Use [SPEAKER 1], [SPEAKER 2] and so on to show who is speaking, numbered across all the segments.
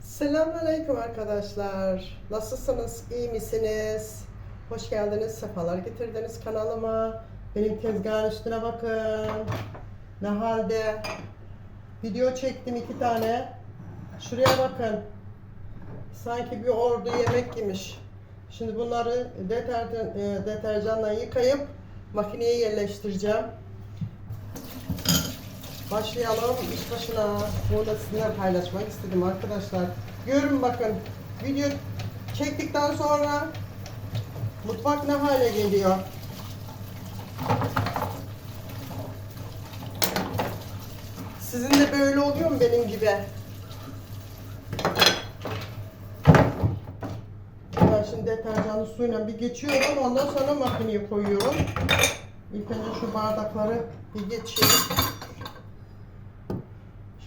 [SPEAKER 1] Selamünaleyküm arkadaşlar. Nasılsınız? İyi misiniz? Hoş geldiniz. Sefalar getirdiniz kanalıma. Benim tezgahın üstüne bakın. Ne halde? Video çektim iki tane. Şuraya bakın. Sanki bir ordu yemek yemiş. Şimdi bunları e, deterjanla yıkayıp makineye yerleştireceğim. Başlayalım iş başına. Bunu da sizinle paylaşmak istedim arkadaşlar. Görün bakın. Video çektikten sonra mutfak ne hale geliyor. Sizin de böyle oluyor mu benim gibi? Ben şimdi deterjanlı suyla bir geçiyorum. Ondan sonra makineye koyuyorum. İlk önce şu bardakları bir geçeyim.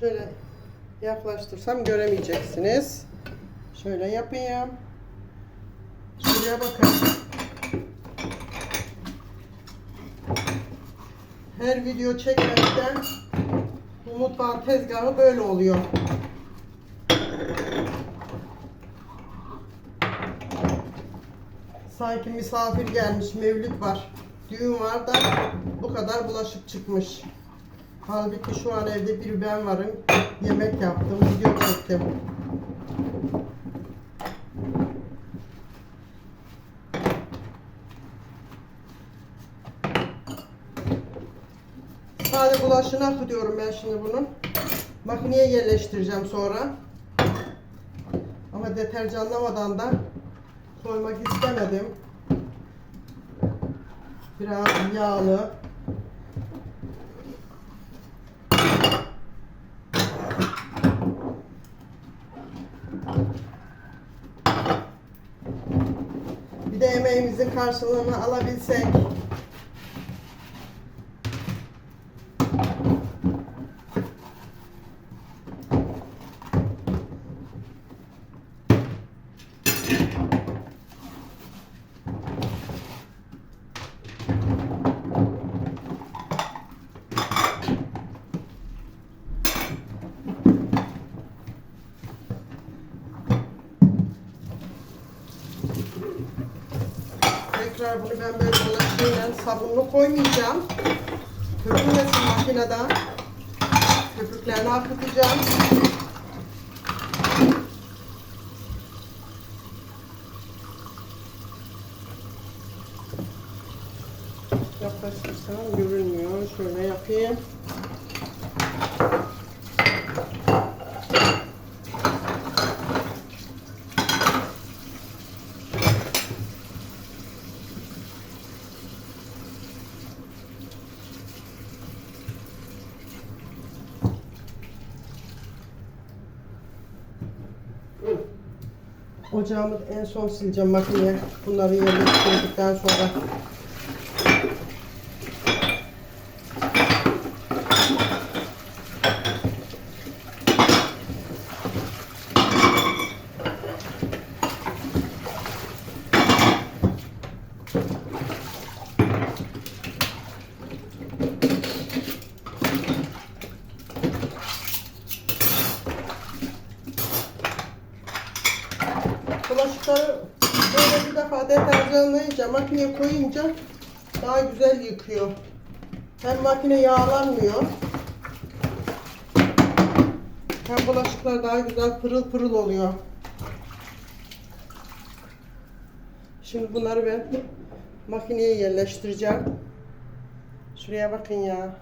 [SPEAKER 1] Şöyle yaklaştırsam göremeyeceksiniz. Şöyle yapayım. Şuraya bakın. Her video çekmekten bu mutfağın tezgahı böyle oluyor. Sanki misafir gelmiş, mevlüt var. Düğün var da bu kadar bulaşık çıkmış. Halbuki şu an evde bir ben varım. Yemek yaptım, video çektim. Sadece bulaşığını akıtıyorum ben şimdi bunun. Makineye yerleştireceğim sonra. Ama deterjanlamadan da koymak istemedim. Biraz yağlı. Bir de emeğimizin karşılığını alabilsek. Tekrar bunu ben böyle bulaşığıyla sabunlu koymayacağım. Köpürmesin makineden. Köpüklerini akıtacağım. Yaklaştırsam görünmüyor. Şöyle yapayım. Ocağımı en son sileceğim makineye. Bunları yerleştirdikten sonra. Bulaşıkları böyle bir defa deterjanlayınca, makineye koyunca daha güzel yıkıyor. Hem makine yağlanmıyor. Hem bulaşıklar daha güzel pırıl pırıl oluyor. Şimdi bunları ben makineye yerleştireceğim. Şuraya bakın ya.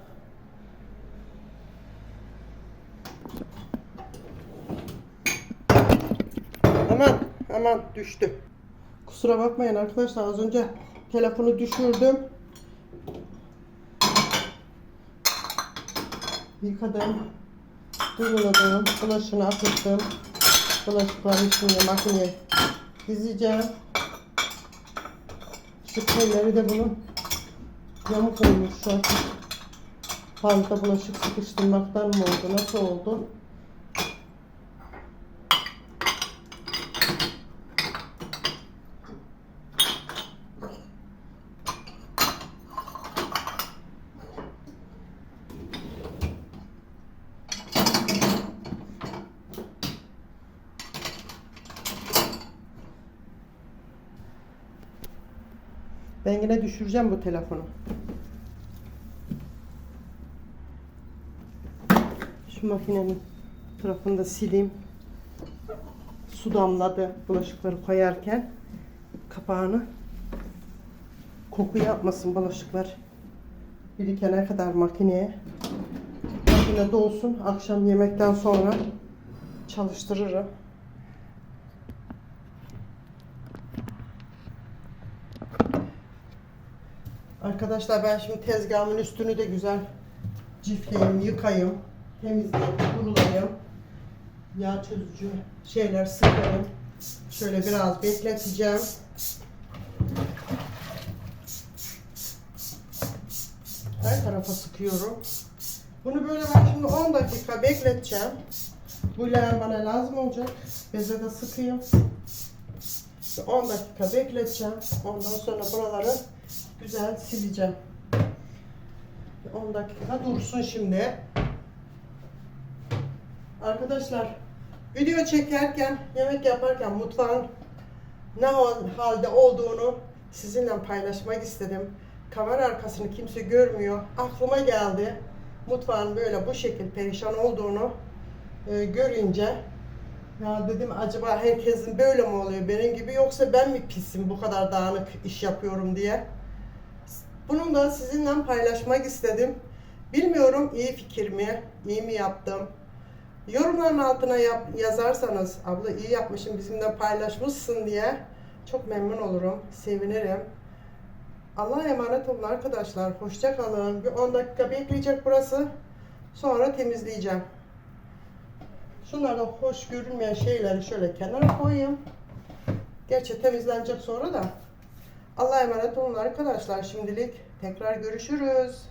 [SPEAKER 1] Aman düştü. Kusura bakmayın arkadaşlar az önce telefonu düşürdüm. Yıkadım. Duruladım. Bulaşını akıttım. Bulaşıkları şimdi makineye dizeceğim. Şu telleri de bunun yamuk olmuş şu an. Fazla bulaşık sıkıştırmaktan mı oldu? Nasıl oldu? Ben yine düşüreceğim bu telefonu. Şu makinenin tarafını da sileyim. Su damladı bulaşıkları koyarken. Kapağını koku yapmasın bulaşıklar. Birikene kadar makineye. Makine dolsun. Akşam yemekten sonra çalıştırırım. Arkadaşlar ben şimdi tezgahımın üstünü de güzel cifleyeyim, yıkayım, temizleyeyim, kurulayım. Yağ çözücü şeyler sıkarım. Şöyle biraz bekleteceğim. Her tarafa sıkıyorum. Bunu böyle ben şimdi 10 dakika bekleteceğim. Bu leğen bana lazım olacak. Beze de sıkayım. 10 dakika bekleteceğim. Ondan sonra buraları güzel sileceğim. 10 dakika dursun şimdi. Arkadaşlar video çekerken, yemek yaparken mutfağın ne hal- halde olduğunu sizinle paylaşmak istedim. Kamera arkasını kimse görmüyor. Aklıma geldi. Mutfağın böyle bu şekil perişan olduğunu e, görünce ya dedim acaba herkesin böyle mi oluyor benim gibi yoksa ben mi pisim bu kadar dağınık iş yapıyorum diye. Bunu da sizinle paylaşmak istedim. Bilmiyorum iyi fikir mi, iyi mi yaptım. Yorumların altına yap, yazarsanız abla iyi yapmışsın bizimle paylaşmışsın diye çok memnun olurum, sevinirim. Allah'a emanet olun arkadaşlar. Hoşça kalın. Bir 10 dakika bekleyecek burası. Sonra temizleyeceğim. Şunları da hoş görünmeyen şeyleri şöyle kenara koyayım. Gerçi temizlenecek sonra da. Allah'a emanet olun arkadaşlar. Şimdilik tekrar görüşürüz.